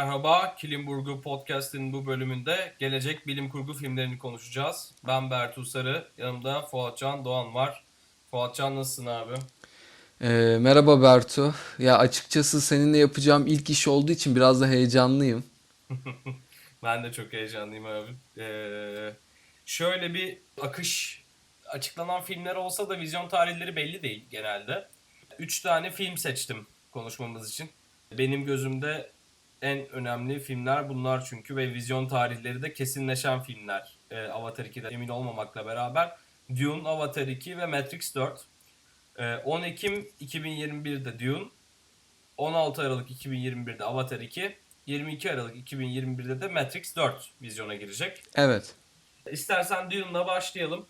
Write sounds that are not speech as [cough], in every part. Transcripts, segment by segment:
Merhaba, Kilimburgu Podcast'in bu bölümünde gelecek bilim kurgu filmlerini konuşacağız. Ben Bertu Sarı, yanımda Fuatcan Doğan var. Fuatcan nasılsın abi? Ee, merhaba Bertu. Ya açıkçası seninle yapacağım ilk iş olduğu için biraz da heyecanlıyım. [laughs] Ben de çok heyecanlıyım abi. Ee, şöyle bir akış, açıklanan filmler olsa da vizyon tarihleri belli değil genelde. Üç tane film seçtim konuşmamız için. Benim gözümde en önemli filmler bunlar çünkü ve vizyon tarihleri de kesinleşen filmler. Ee, Avatar 2'de emin olmamakla beraber Dune, Avatar 2 ve Matrix 4. Ee, 10 Ekim 2021'de Dune, 16 Aralık 2021'de Avatar 2, 22 Aralık 2021'de de Matrix 4 vizyona girecek. Evet. İstersen Dune'la başlayalım.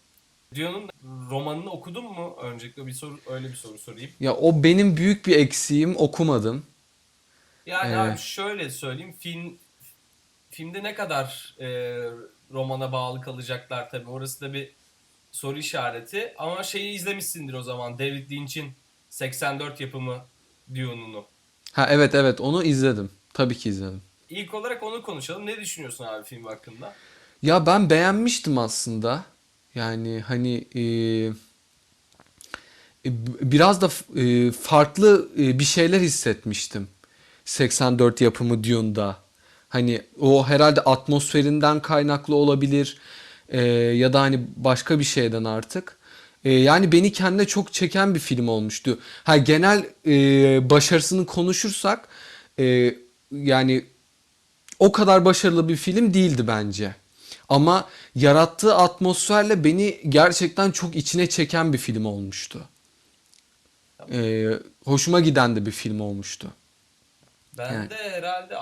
Dune'un romanını okudun mu? Öncelikle bir soru öyle bir soru sorayım. Ya o benim büyük bir eksiğim. Okumadım. Yani Ee, abi şöyle söyleyeyim. Film filmde ne kadar e, romana bağlı kalacaklar tabii. Orası da bir soru işareti. Ama şeyi izlemişsindir o zaman. David Lynch'in 84 yapımı Dune'unu. Ha evet evet onu izledim. Tabii ki izledim. İlk olarak onu konuşalım. Ne düşünüyorsun abi film hakkında? Ya ben beğenmiştim aslında. Yani hani e, e, biraz da e, farklı e, bir şeyler hissetmiştim. 84 yapımı Dune'da. Hani o herhalde atmosferinden kaynaklı olabilir e, ya da hani başka bir şeyden artık. E, yani beni kendine çok çeken bir film olmuştu. Ha genel e, başarısını konuşursak e, yani o kadar başarılı bir film değildi bence. Ama yarattığı atmosferle beni gerçekten çok içine çeken bir film olmuştu. Ee, hoşuma giden de bir film olmuştu. Ben Yani. de herhalde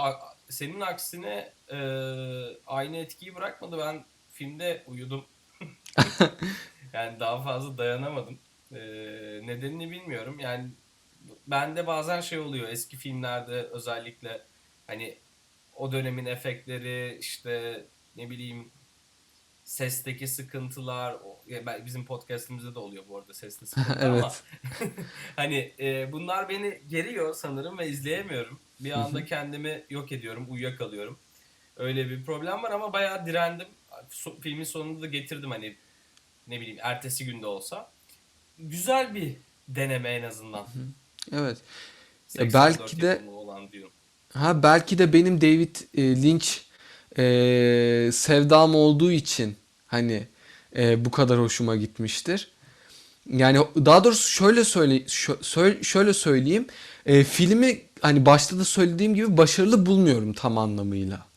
senin aksine e, aynı etkiyi bırakmadı. Ben filmde uyudum. [laughs] yani daha fazla dayanamadım. E, nedenini bilmiyorum. Yani bende bazen şey oluyor eski filmlerde özellikle hani o dönemin efektleri işte ne bileyim sesteki sıkıntılar bizim podcast'imizde de oluyor bu arada sesli [laughs] sıkıntı ama Evet. [laughs] hani e, bunlar beni geriyor sanırım ve izleyemiyorum. Bir anda kendimi yok ediyorum, uyuyakalıyorum. Öyle bir problem var ama bayağı direndim. So- filmin sonunda da getirdim hani ne bileyim ertesi günde olsa. Güzel bir deneme en azından. Evet. Ya 84 belki de yapımı olan diyorum. ha belki de benim David e, Lynch e, sevdam olduğu için hani e, bu kadar hoşuma gitmiştir. Yani daha doğrusu şöyle söyle şö- şöyle söyleyeyim. E, filmi hani başta da söylediğim gibi başarılı bulmuyorum tam anlamıyla.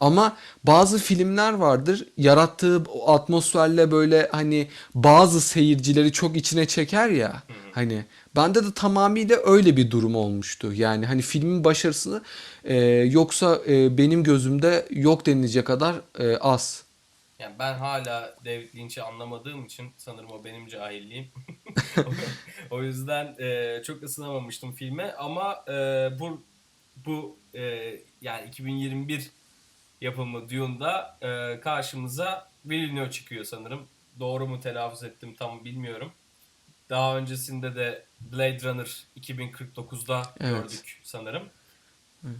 Ama bazı filmler vardır yarattığı atmosferle böyle hani bazı seyircileri çok içine çeker ya. Hani bende de tamamıyla öyle bir durum olmuştu. Yani hani filmin başarısı e, yoksa e, benim gözümde yok denilecek kadar e, az. Yani ben hala David Lynch'i anlamadığım için sanırım o benim cahilliğim. [laughs] o yüzden e, çok ısınamamıştım filme ama e, bu bu e, yani 2021 yapımı Dune'da e, karşımıza Villeneuve çıkıyor sanırım. Doğru mu telaffuz ettim tam bilmiyorum. Daha öncesinde de Blade Runner 2049'da Evet. gördük sanırım.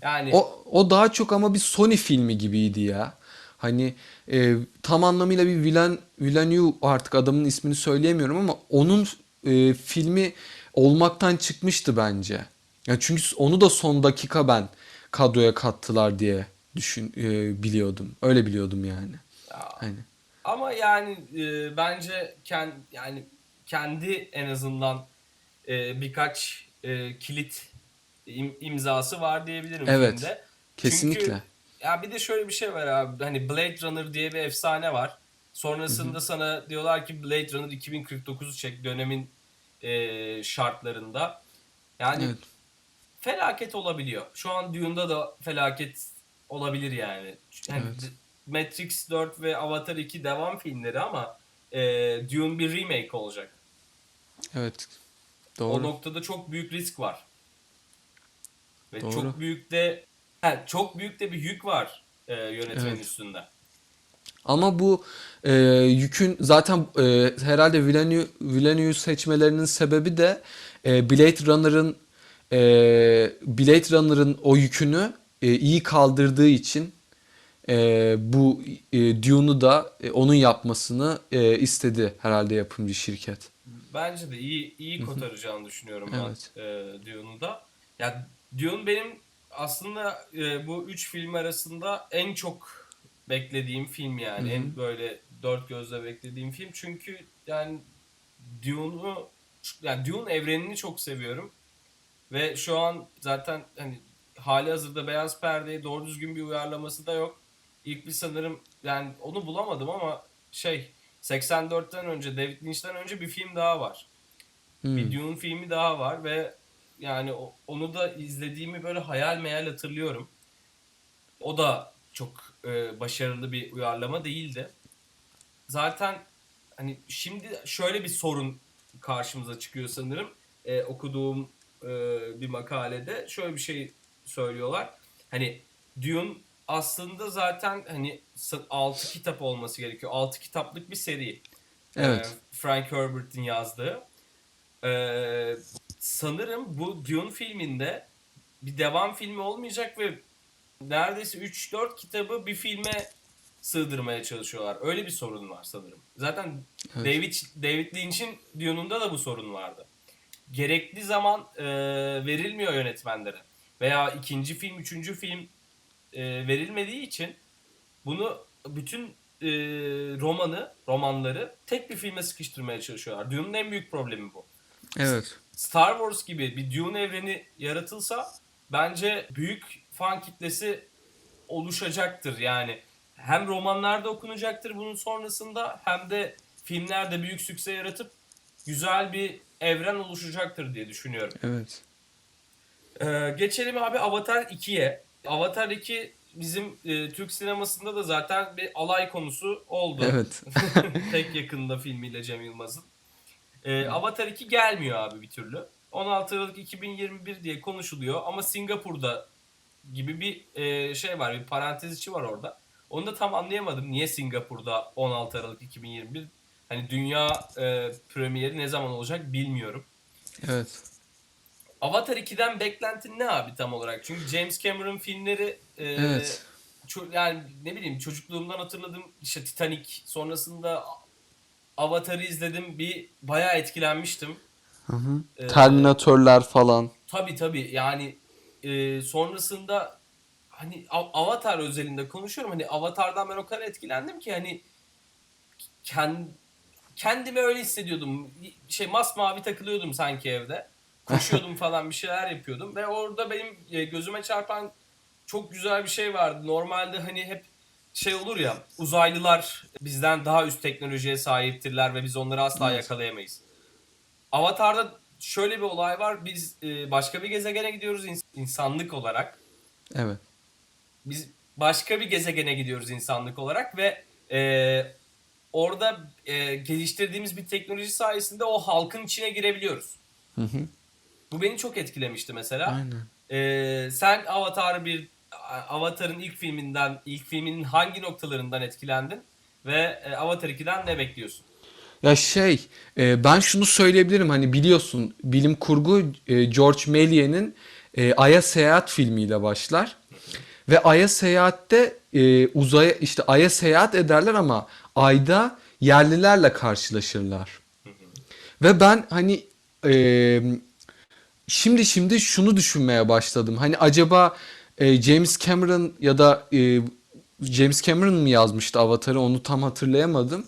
Yani O, o daha çok ama bir Sony filmi gibiydi ya. Hani e, tam anlamıyla bir Villen, Villeneuve artık adamın ismini söyleyemiyorum ama onun e, filmi olmaktan çıkmıştı bence. Ya çünkü onu da son dakika ben kadroya kattılar diye düşün e, biliyordum. Öyle biliyordum yani. ya, Hani Ama yani e, bence kend, yani kendi en azından e, birkaç e, kilit im- imzası var diyebilirim Evet, filmde. kesinlikle. Çünkü ya bir de şöyle bir şey var abi. Hani Blade Runner diye bir efsane var. Sonrasında sana diyorlar ki Blade Runner 2049'u çek dönemin e, şartlarında. Yani Evet. felaket olabiliyor. Şu an Dune'da da felaket olabilir yani. yani Evet. Matrix 4 ve Avatar 2 devam filmleri ama e, Dune bir remake olacak. Evet. O Doğru. noktada çok büyük risk var. Ve Doğru. çok büyük de he, çok büyük de bir yük var e, yönetmenin Evet. üstünde. Ama bu e, yükün zaten e, herhalde Villeneuve, Villeneuve seçmelerinin sebebi de e, Blade Runner'ın e, Blade Runner'ın o yükünü e, iyi kaldırdığı için e, bu e, Dune'u da e, onun yapmasını e, istedi herhalde yapımcı şirket. Bence de iyi iyi kotaracağını düşünüyorum ben Evet. e, Dune'u da. Ya Dune benim aslında e, bu üç film arasında en çok beklediğim film yani. Hı hı. En böyle dört gözle beklediğim film. Çünkü yani Dune'u yani Dune evrenini çok seviyorum. Ve şu an zaten hani hali hazırda Beyaz Perde'ye doğru düzgün bir uyarlaması da yok. İlk bir sanırım yani onu bulamadım ama şey 84'ten önce David Lynch'ten önce bir film daha var. Hmm. Bir Dune filmi daha var ve yani onu da izlediğimi böyle hayal meyal hatırlıyorum. O da çok e, başarılı bir uyarlama değildi. Zaten hani şimdi şöyle bir sorun karşımıza çıkıyor sanırım. E, okuduğum e, bir makalede şöyle bir şey söylüyorlar. Hani Dune aslında zaten hani 6 kitap olması gerekiyor. 6 kitaplık bir seri. Evet. Ee, Frank Herbert'in yazdığı. Ee, sanırım bu Dune filminde bir devam filmi olmayacak ve neredeyse 3-4 kitabı bir filme sığdırmaya çalışıyorlar. Öyle bir sorun var sanırım. Zaten Evet. David David Lynch'in Dune'unda da bu sorun vardı. Gerekli zaman e, verilmiyor yönetmenlere. Veya ikinci film, üçüncü film e, verilmediği için bunu bütün e, romanı, romanları tek bir filme sıkıştırmaya çalışıyorlar. Dune'un en büyük problemi bu. Evet. Star Wars gibi bir Dune evreni yaratılsa bence büyük fan kitlesi oluşacaktır. Yani hem romanlarda okunacaktır bunun sonrasında hem de filmlerde büyük sükse yaratıp güzel bir evren oluşacaktır diye düşünüyorum. Evet. Ee, geçelim abi Avatar 2'ye. Avatar 2 bizim e, Türk sinemasında da zaten bir alay konusu oldu. Evet. [laughs] Tek yakında filmiyle Cem Yılmaz'ın. Ee, Avatar 2 gelmiyor abi bir türlü. 16 Aralık 2021 diye konuşuluyor ama Singapur'da gibi bir e, şey var, bir parantez içi var orada. Onu da tam anlayamadım. Niye Singapur'da 16 Aralık 2021? Hani dünya e, premieri ne zaman olacak bilmiyorum. Evet. Avatar 2'den beklentin ne abi tam olarak? Çünkü James Cameron filmleri e, Evet. ço- yani ne bileyim çocukluğumdan hatırladığım işte Titanic sonrasında Avatar'ı izledim bir bayağı etkilenmiştim. Hı hı. Ee, Terminatörler falan. Tabii tabii yani e, sonrasında hani Av- Avatar özelinde konuşuyorum hani Avatar'dan ben o kadar etkilendim ki hani kend, kendimi öyle hissediyordum. Şey masmavi takılıyordum sanki evde. Koşuyordum [laughs] falan bir şeyler yapıyordum ve orada benim e, gözüme çarpan çok güzel bir şey vardı. Normalde hani hep şey olur ya uzaylılar bizden daha üst teknolojiye sahiptirler ve biz onları asla Evet. yakalayamayız. Avatar'da şöyle bir olay var. Biz e, başka bir gezegene gidiyoruz ins- insanlık olarak. Evet. Biz başka bir gezegene gidiyoruz insanlık olarak ve e, orada e, geliştirdiğimiz bir teknoloji sayesinde o halkın içine girebiliyoruz. Hı hı. Bu beni çok etkilemişti mesela. Aynen. E, sen Avatar'ı bir Avatar'ın ilk filminden, ilk filminin hangi noktalarından etkilendin ve e, Avatar 2'den ne bekliyorsun? Ya şey, e, ben şunu söyleyebilirim hani biliyorsun bilim kurgu e, George Méliès'in e, Ay'a Seyahat filmiyle başlar. Ve Ay'a seyahatte e, uzaya işte Ay'a seyahat ederler ama Ay'da yerlilerle karşılaşırlar. Ve ben hani e, şimdi şimdi şunu düşünmeye başladım. Hani acaba e, James Cameron ya da e, James Cameron mı yazmıştı Avatar'ı onu tam hatırlayamadım.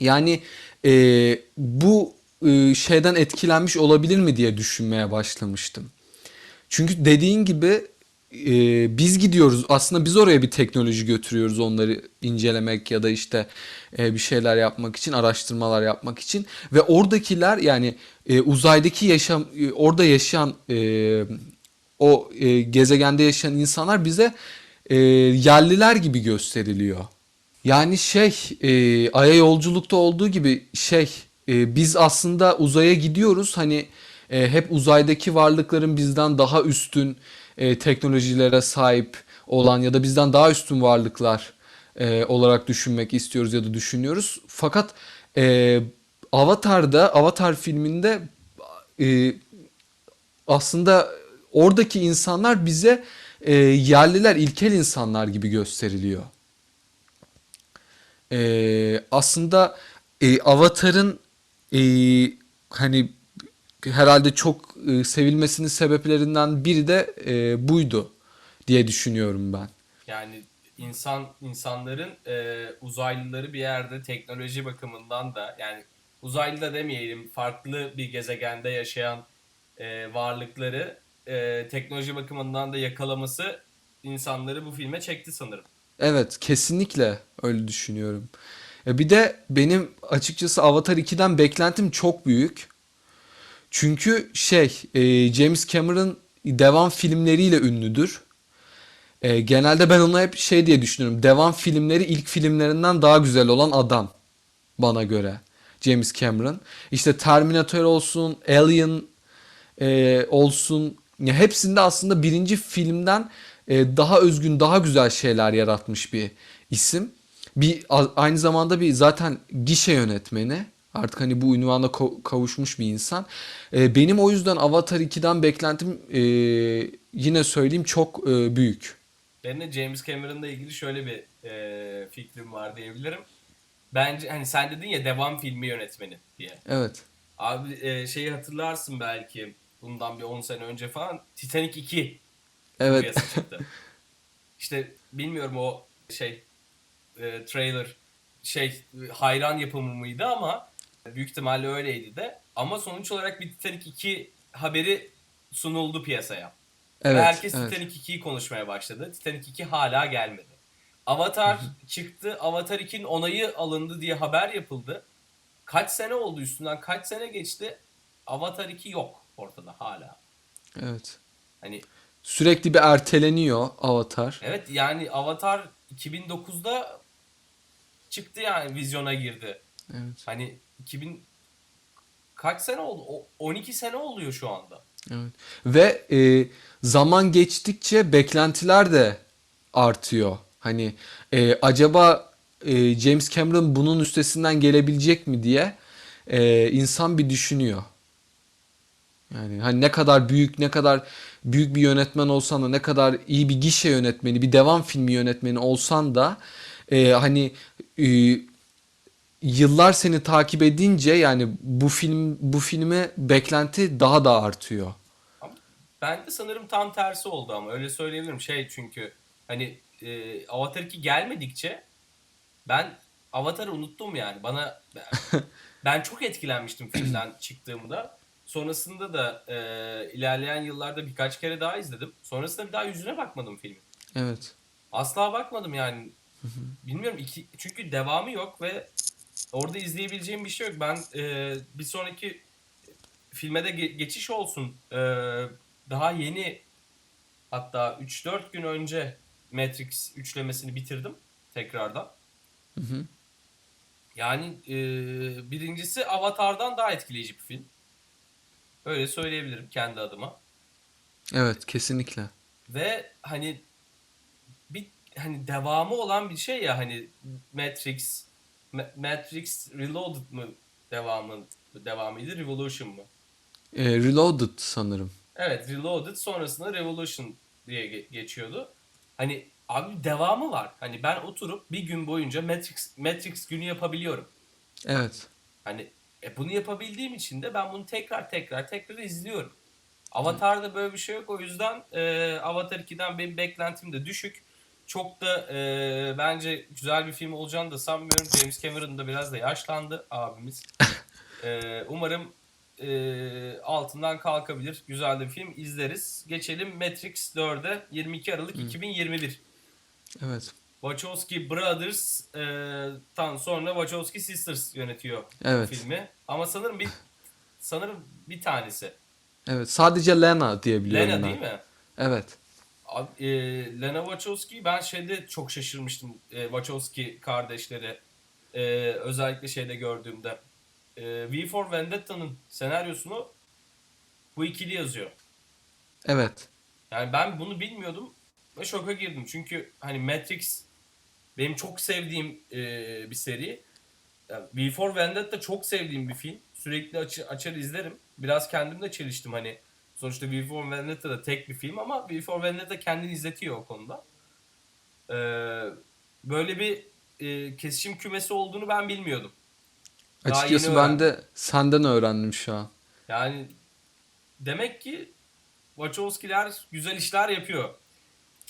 Yani e, bu e, şeyden etkilenmiş olabilir mi diye düşünmeye başlamıştım. Çünkü dediğin gibi e, biz gidiyoruz aslında biz oraya bir teknoloji götürüyoruz onları incelemek ya da işte e, bir şeyler yapmak için araştırmalar yapmak için ve oradakiler yani e, uzaydaki yaşam e, orada yaşayan e, o e, gezegende yaşayan insanlar bize e, yerliler gibi gösteriliyor. Yani şey e, Ay'a yolculukta olduğu gibi şey e, biz aslında uzaya gidiyoruz hani e, hep uzaydaki varlıkların bizden daha üstün e, teknolojilere sahip olan ya da bizden daha üstün varlıklar e, olarak düşünmek istiyoruz ya da düşünüyoruz. Fakat e, Avatar'da Avatar filminde e, aslında oradaki insanlar bize e, yerliler ilkel insanlar gibi gösteriliyor. E, aslında e, Avatar'ın e, hani herhalde çok e, sevilmesinin sebeplerinden biri de e, buydu diye düşünüyorum ben. Yani insan insanların e, uzaylıları bir yerde teknoloji bakımından da yani uzaylı da demeyelim farklı bir gezegende yaşayan e, varlıkları e, teknoloji bakımından da yakalaması insanları bu filme çekti sanırım. Evet, kesinlikle öyle düşünüyorum. E, bir de benim açıkçası Avatar 2'den beklentim çok büyük. Çünkü şey, e, James Cameron devam filmleriyle ünlüdür. E, genelde ben ona hep şey diye düşünüyorum. Devam filmleri ilk filmlerinden daha güzel olan adam bana göre. James Cameron. İşte Terminator olsun, Alien e, olsun. Ya hepsinde aslında birinci filmden e, daha özgün, daha güzel şeyler yaratmış bir isim. Bir aynı zamanda bir zaten gişe yönetmeni. Artık hani bu ünvana kavuşmuş bir insan. E, benim o yüzden Avatar 2'den beklentim e, yine söyleyeyim çok büyük. Benim de James Cameron'la ilgili şöyle bir e, fikrim var diyebilirim. Bence hani sen dedin ya devam filmi yönetmeni diye. Evet. Abi e, şeyi hatırlarsın belki bundan bir 10 sene önce falan Titanic 2 Evet. çıktı. [laughs] işte bilmiyorum o şey e, trailer şey hayran yapımı mıydı ama büyük ihtimalle öyleydi de. Ama sonuç olarak bir Titanic 2 haberi sunuldu piyasaya. Ve Evet. herkes evet. Titanic 2'yi konuşmaya başladı. Titanic 2 hala gelmedi. Avatar çıktı. Avatar 2'nin onayı alındı diye haber yapıldı. Kaç sene oldu üstünden? Kaç sene geçti? Avatar 2 yok ortada hala. Evet. Hani Sürekli bir erteleniyor Avatar. evet yani Avatar 2009'da çıktı yani vizyona girdi. Evet. Hani 2000 kaç sene oldu? O 12 sene oluyor şu anda. Evet. Ve e, zaman geçtikçe beklentiler de artıyor. Hani e, acaba e, James Cameron bunun üstesinden gelebilecek mi diye e, insan bir düşünüyor. Yani hani ne kadar büyük, ne kadar büyük bir yönetmen olsan da, ne kadar iyi bir gişe yönetmeni, bir devam filmi yönetmeni olsan da e, hani e, yıllar seni takip edince yani bu film bu filme beklenti daha da artıyor. Ben de sanırım tam tersi oldu ama öyle söyleyebilirim. Şey çünkü hani e, Avatar 2 gelmedikçe ben Avatar'ı unuttum yani. Bana [laughs] ben çok etkilenmiştim filmden çıktığımda. Sonrasında da e, ilerleyen yıllarda birkaç kere daha izledim. Sonrasında bir daha yüzüne bakmadım filmin. Evet. Asla bakmadım yani. Bilmiyorum iki, çünkü devamı yok ve orada izleyebileceğim bir şey yok. Ben e, bir sonraki filme de ge- geçiş olsun. E, daha yeni hatta 3-4 gün önce Matrix üçlemesini bitirdim tekrardan. Hı hı. Yani e, birincisi Avatar'dan daha etkileyici bir film. Öyle söyleyebilirim kendi adıma. Evet, kesinlikle. Ve hani bir hani devamı olan bir şey ya hani Matrix Ma- Matrix Reloaded mı devamı devamıydı Revolution mu? Ee, Reloaded sanırım. Evet Reloaded sonrasında Revolution diye ge- geçiyordu. Hani abi devamı var. Hani ben oturup bir gün boyunca Matrix Matrix günü yapabiliyorum. Evet. Hani e, bunu yapabildiğim için de ben bunu tekrar tekrar tekrar izliyorum. Avatar'da böyle bir şey yok. O yüzden e, Avatar 2'den benim beklentim de düşük. Çok da e, bence güzel bir film olacağını da sanmıyorum. James Cameron da biraz da yaşlandı abimiz. [laughs] E, umarım e, altından kalkabilir. Güzel bir film izleriz. Geçelim Matrix 4'e 22 Aralık 2021. Evet. Wachowski Brothers'tan sonra Wachowski Sisters yönetiyor Evet. filmi. Ama sanırım bir sanırım bir tanesi. Evet. Sadece Lena diye biliyorum Lena ben. değil mi? Evet. Abi, e, Lena Wachowski ben şeyde çok şaşırmıştım. E, Wachowski kardeşleri e, özellikle şeyde gördüğümde. E, V for Vendetta'nın senaryosunu bu ikili yazıyor. Evet. Yani ben bunu bilmiyordum ve şoka girdim. Çünkü hani Matrix benim çok sevdiğim e, bir seri. Yani V for Vendetta çok sevdiğim bir film. Sürekli açı- açar izlerim. Biraz kendimle çeliştim hani. Sonuçta V for Vendetta da tek bir film ama V for Vendetta kendini izletiyor o konuda. Ee, böyle bir e, kesişim kümesi olduğunu ben bilmiyordum. Daha Açıkçası ben de senden öğrendim şu an. Yani demek ki Wachowski'ler güzel işler yapıyor.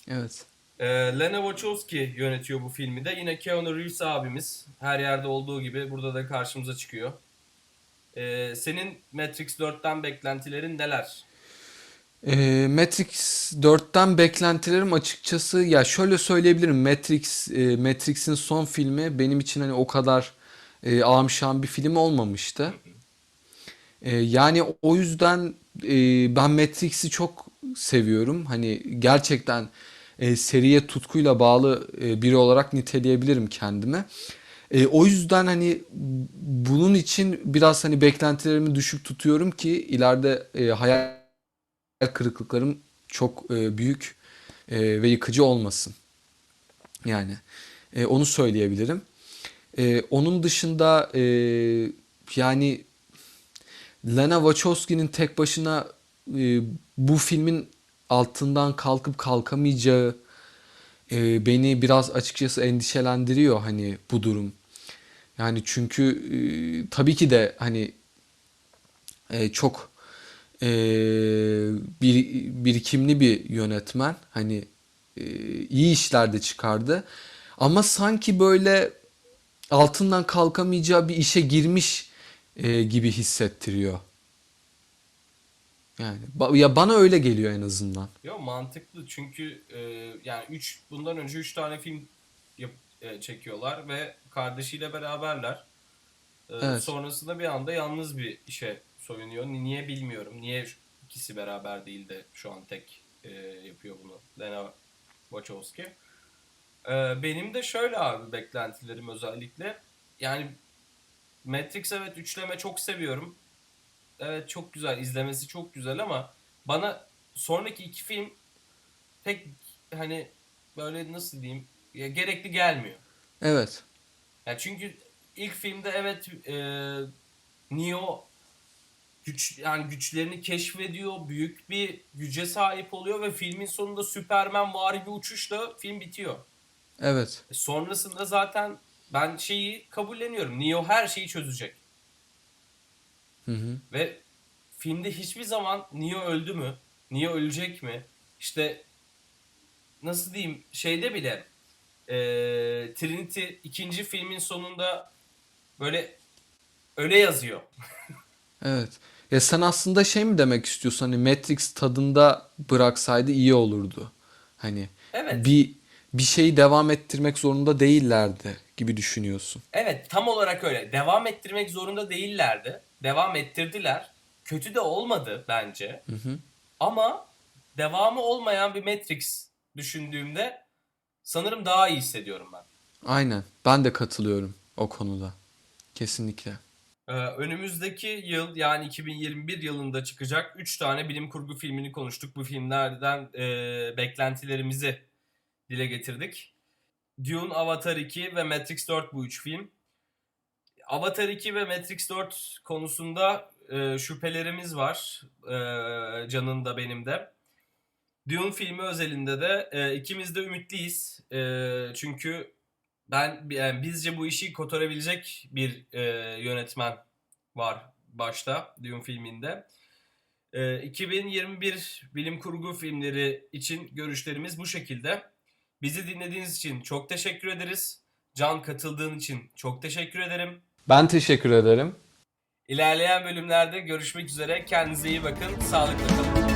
Evet. Ee, Lena Wachowski yönetiyor bu filmi de. Yine Keanu Reeves abimiz. Her yerde olduğu gibi burada da karşımıza çıkıyor. Ee, senin Matrix 4'ten beklentilerin neler? Ee, Matrix 4'ten beklentilerim açıkçası ya şöyle söyleyebilirim Matrix e, Matrix'in son filmi benim için hani o kadar e, ağamşan bir film olmamıştı. E, yani o yüzden e, ben Matrix'i çok seviyorum. Hani gerçekten e, seriye tutkuyla bağlı e, biri olarak niteleyebilirim kendimi. E, o yüzden hani bunun için biraz hani beklentilerimi düşük tutuyorum ki ileride e, hayal kırıklıklarım çok e, büyük e, ve yıkıcı olmasın. Yani e, onu söyleyebilirim. E, onun dışında e, yani Lana Wachowski'nin tek başına e, bu filmin altından kalkıp kalkamayacağı e, beni biraz açıkçası endişelendiriyor hani bu durum. Yani çünkü e, tabii ki de hani e, çok e, bir, birikimli bir yönetmen. Hani e, iyi işler de çıkardı. Ama sanki böyle altından kalkamayacağı bir işe girmiş e, gibi hissettiriyor. Yani ba- ya bana öyle geliyor en azından. Yo mantıklı çünkü e, yani 3 bundan önce 3 tane film yap, e, çekiyorlar ve kardeşiyle beraberler. E, Evet. Sonrasında bir anda yalnız bir işe soyunuyor. Niye bilmiyorum. Niye şu- ikisi beraber değil de şu an tek e, yapıyor bunu Lena Wachowski. E, benim de şöyle abi beklentilerim özellikle. Yani Matrix evet üçleme çok seviyorum. Evet çok güzel izlemesi çok güzel ama bana sonraki iki film pek hani böyle nasıl diyeyim ya gerekli gelmiyor. Evet. Ya çünkü ilk filmde evet e, Neo güç yani güçlerini keşfediyor, büyük bir güce sahip oluyor ve filmin sonunda Superman var bir uçuşla film bitiyor. Evet. E, Sonrasında zaten ben şeyi kabulleniyorum. Neo her şeyi çözecek. Hı hı. Ve filmde hiçbir zaman Neo öldü mü? Neo ölecek mi? İşte nasıl diyeyim şeyde bile eee, Trinity ikinci filmin sonunda böyle öyle yazıyor. [laughs] Evet. Ya sen aslında şey mi demek istiyorsun? Hani Matrix tadında bıraksaydı iyi olurdu. Hani Evet. bir bir şeyi devam ettirmek zorunda değillerdi gibi düşünüyorsun. Evet tam olarak öyle. Devam ettirmek zorunda değillerdi. Devam ettirdiler. Kötü de olmadı bence. Hı hı. Ama devamı olmayan bir Matrix düşündüğümde sanırım daha iyi hissediyorum ben. Aynen. Ben de katılıyorum o konuda. Kesinlikle. Ee, önümüzdeki yıl yani 2021 yılında çıkacak 3 tane bilim kurgu filmini konuştuk. Bu filmlerden e, beklentilerimizi dile getirdik. Dune, Avatar 2 ve Matrix 4 bu üç film. Avatar 2 ve Matrix 4 konusunda e, şüphelerimiz var. E, Can'ın da benim de. Dune filmi özelinde de e, ikimiz de ümitliyiz. E, çünkü ben yani bizce bu işi kotarabilecek bir e, yönetmen var başta Dune filminde. E, 2021 bilim kurgu filmleri için görüşlerimiz bu şekilde. Bizi dinlediğiniz için çok teşekkür ederiz. Can katıldığın için çok teşekkür ederim. Ben teşekkür ederim. İlerleyen bölümlerde görüşmek üzere. Kendinize iyi bakın. Sağlıkla kalın.